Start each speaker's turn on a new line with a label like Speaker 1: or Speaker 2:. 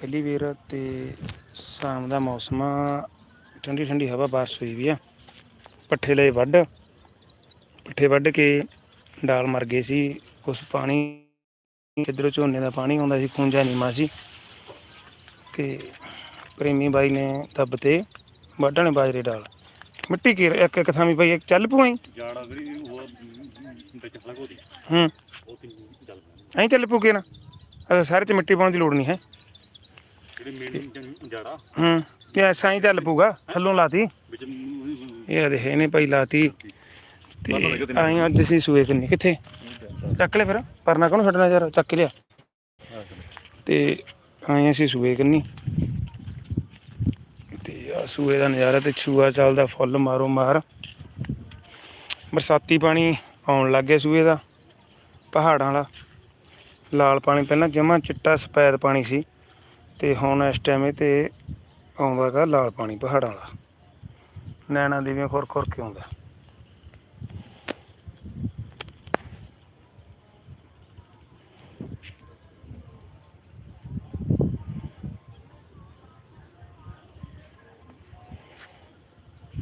Speaker 1: ਪਹਿਲੀ ਵੇਰ ਤੇ ਸ਼ਾਮ ਦਾ ਮੌਸਮ ਆ ਠੰਡੀ ਠੰਡੀ ਹਵਾ ਬਾਰਿਸ਼ ਹੋਈ ਵੀ ਆ। ਪੱਠੇ ਲਏ ਵੱਢ ਪੱਠੇ ਵੱਢ ਕੇ ਡਾਲ ਮਰ ਗਏ ਸੀ। ਉਸ ਪਾਣੀ ਕਿਧਰੋਂ ਝੋਨੇ ਦਾ ਪਾਣੀ ਆਉਂਦਾ ਸੀ ਖੂੰਜਾ ਨੀਮਾ ਸੀ। ਤੇ ਪ੍ਰੇਮੀ ਬਾਈ ਨੇ ਦੱਬ ਤੇ ਵਾਢਣ ਬਾਜਰੇ ਡਾਲ। ਮਿੱਟੀ ਕੀ ਇੱਕ ਇੱਕ ਥਾਂ ਵੀ ਪਈ ਇੱਕ ਚੱਲ ਪੂਈ
Speaker 2: ਜਾੜਾ ਜਿਹੜੀ ਉਹ ਵਿੱਚ ਫਲਕ ਹੋਦੀ
Speaker 1: ਹੂੰ।
Speaker 2: ਉਹ ਤਿੰਨ ਚੱਲ
Speaker 1: ਐਂ ਚੱਲ ਪੂਗੇ ਨਾ ਸਾਰੇ ਚ ਮਿੱਟੀ ਪਾਉਣ ਦੀ ਲੋੜ ਨਹੀਂ ਹੈ।
Speaker 2: ਜਿਹੜੀ ਮੇਨ ਜਾੜਾ
Speaker 1: ਹੂੰ ਤੇ ਐਸਾ ਹੀ ਚੱਲ ਪੂਗਾ ਥੱਲੋਂ ਲਾਤੀ।
Speaker 2: ਵਿੱਚ
Speaker 1: ਇਹ ਦੇਖ ਇਹਨੇ ਭਾਈ ਲਾਤੀ। ਤੇ ਆਏ ਅੱਜ ਅਸੀਂ ਸੂਏ ਕਿੰਨੇ ਕਿੱਥੇ? ਚੱਕ ਲੈ ਫਿਰ ਪਰਨਾ ਕਾਹਨੂੰ ਛੱਡਣਾ ਯਾਰ ਚੱਕ ਲਿਆ। ਤੇ ਆਏ ਅਸੀਂ ਸੂਏ ਕੰਨੀ। ਤੇ ਆ ਸੂਏ ਦਾ ਨਜ਼ਾਰਾ ਤੇ ਛੂਆ ਚੱਲਦਾ ਫੁੱਲ ਮਾਰੋ ਮਾਰ। ਬਰਸਾਤੀ ਪਾਣੀ ਆਉਣ ਲੱਗ ਗਿਆ ਸੂਏ ਦਾ ਪਹਾੜਾਂ ਵਾਲਾ। ਲਾਲ ਪਾਣੀ ਪਹਿਲਾਂ ਜਮਾ ਚਿੱਟਾ ਸਫੈਦ ਪਾਣੀ ਸੀ। ਤੇ ਹੁਣ ਇਸ ਟਾਈਮ ਇਹ ਤੇ ਆਉਂਦਾਗਾ ਲਾਲ ਪਾਣੀ ਪਹਾੜਾਂ ਵਾਲਾ। ਨੈਣਾ ਦੇਵੀਆਂ ਖੁਰ ਖੁਰ ਕੇ ਆਉਂਦਾ।